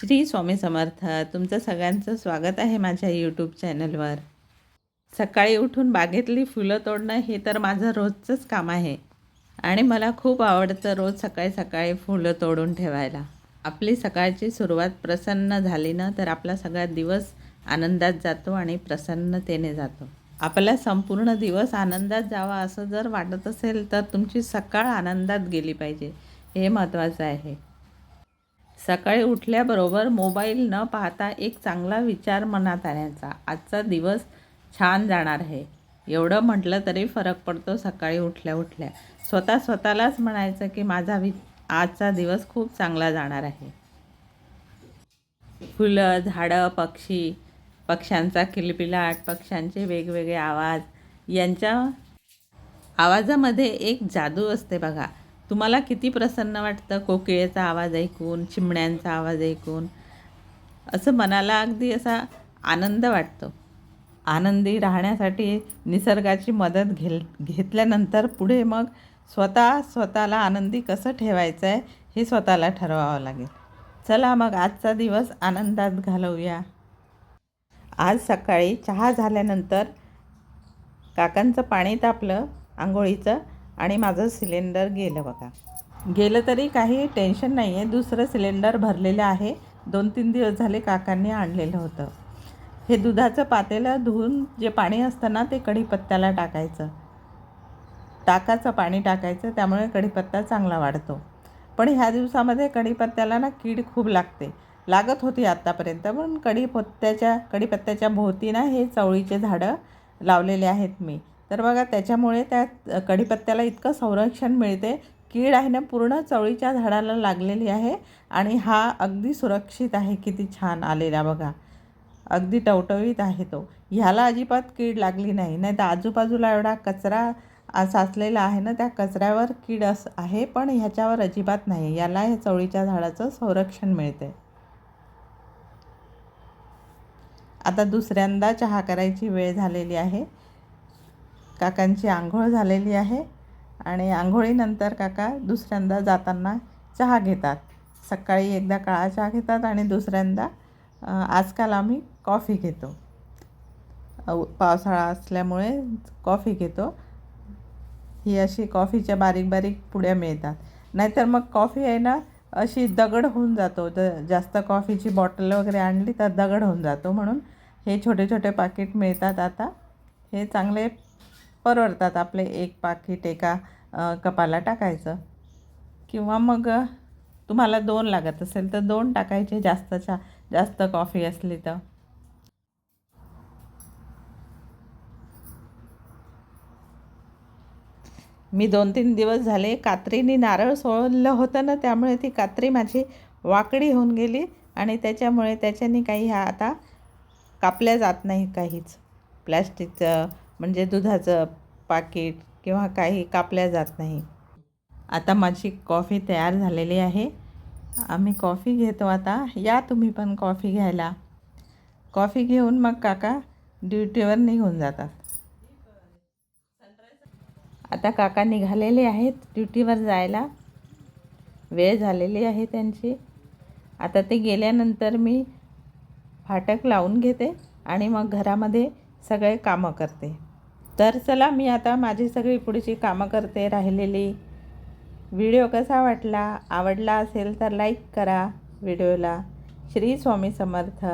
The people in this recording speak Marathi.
श्री स्वामी समर्थ तुमचं सगळ्यांचं स्वागत आहे माझ्या यूट्यूब चॅनलवर सकाळी उठून बागेतली फुलं तोडणं हे तर माझं रोजचंच काम आहे. आणि मला खूप आवडतं रोज सकाळी सकाळी फुलं तोडून ठेवायला. आपली सकाळची सुरुवात प्रसन्न झाली ना तर आपला सगळा दिवस आनंदात जातो आणि प्रसन्नतेने जातो. आपला संपूर्ण दिवस आनंदात जावा असं जर वाटत असेल तर तुमची सकाळ आनंदात गेली पाहिजे. हे महत्त्वाचं आहे. सकाळी उठल्याबरोबर मोबाईल न पाहता एक चांगला विचार मनात आणायचा. आजचा दिवस छान जाणार आहे. एवढं म्हटलं तरी फरक पडतो सकाळी उठल्या उठल्या. स्वतः स्वतःलाच म्हणायचं की माझा वि आजचा दिवस खूप चांगला जाणार आहे. फुलं झाडं पक्षी पक्ष्यांचा किलबिलाट पक्ष्यांचे वेगवेगळे आवाज यांच्या आवाजामध्ये एक जादू असते बघा. तुम्हाला किती प्रसन्न वाटतं कोकिळेचा आवाज ऐकून चिमण्यांचा आवाज ऐकून? असं मनाला अगदी असा आनंद वाटतो. आनंदी राहण्यासाठी निसर्गाची मदत घेल घेतल्यानंतर पुढे मग स्वतः स्वतःला आनंदी कसं ठेवायचं आहे हे स्वतःला ठरवावं लागेल. चला मग आजचा दिवस आनंदात घालवूया. आज सकाळी चहा झाल्यानंतर काकांचं पाणी तापलं आंघोळीचं आणि माझं सिलेंडर गेलं बघा. गेलं तरी काही टेन्शन नाही आहे दुसरं सिलेंडर भरलेलं आहे. दोन तीन दिवस झाले काकांनी आणलेलं होतं. हे दुधाचं पातेलं धुवून जे पाणी असतं ना ते कढीपत्त्याला टाकायचं. ताकाचं पाणी टाकायचं त्यामुळे कढीपत्ता चांगला वाढतो. पण ह्या दिवसामध्ये कढीपत्त्याला ना कीड खूप लागते. लागत होती आत्तापर्यंत पण कढीपत्त्याच्या कढीपत्त्याच्या भोवती ना हे चवळीचे झाडं लावलेले आहेत मी. तर बघा त्याच्यामुळे त्या कढीपत्त्याला इतकं संरक्षण मिळते. कीड आहे ना पूर्ण चवळीच्या झाडाला लागलेली आहे आणि हा अगदी सुरक्षित आहे. किती छान आलेला बघा. अगदी टवटवीत आहे तो. ह्याला अजिबात कीड लागली नाही. नाही तर आजूबाजूला एवढा कचरा साचलेला आहे ना त्या कचऱ्यावर कीड अस आहे पण ह्याच्यावर अजिबात नाही. याला हे चवळीच्या झाडाचं संरक्षण मिळते. आता दुसऱ्यांदा चहा करायची वेळ झालेली आहे. काकांची आंघोळ झालेली आहे आणि आंघोळीनंतर काका दुसऱ्यांदा जाताना चहा घेतात. सकाळी एकदा काळा चहा घेतात आणि दुसऱ्यांदा आजकाल आम्ही कॉफी घेतो. पावसाळा असल्यामुळे कॉफी घेतो. ही अशी कॉफीच्या बारीक बारीक पुड्या मिळतात. नाहीतर मग कॉफी आहे ना अशी दगड होऊन जातो. ज जास्त कॉफीची बॉटल वगैरे आणली तर दगड होऊन जातो म्हणून हे छोटे छोटे पाकिट मिळतात आता. हे चांगले परवडतात आपले एक पाकिट एका कपाला टाकायचं. किंवा मग तुम्हाला दोन लागत असेल तर दोन टाकायचे जास्त चा जास्त कॉफी असली तर. मी दोन तीन दिवस झाले कात्रीने नारळ सोडलं होतं ना त्यामुळे ती कात्री माझी वाकडी होऊन गेली आणि त्याच्यामुळे त्याच्याने काही ह्या आता कापल्या जात नाही काहीच. प्लॅस्टिकचं म्हणजे दुधाचं पाकिट किंवा काही कापल्या जात नाही. आता माझी कॉफी तयार झालेली आहे. आम्ही कॉफी घेतो आता. या तुम्ही पण कॉफी घ्यायला. कॉफी घेऊन मग काका ड्युटीवर निघून जातात. आता काका निघालेले आहेत ड्युटीवर जायला. वेळ झालेली आहे त्यांची. आता ते गेल्यानंतर मी फाटक लावून घेते आणि मग घरामध्ये सगळे कामं करते. तर चला मी आता माझी सगळी पुढची कामं करते राहिलेली. व्हिडिओ कसा वाटला आवडला असेल तर लाईक करा व्हिडिओला. श्री स्वामी समर्थ.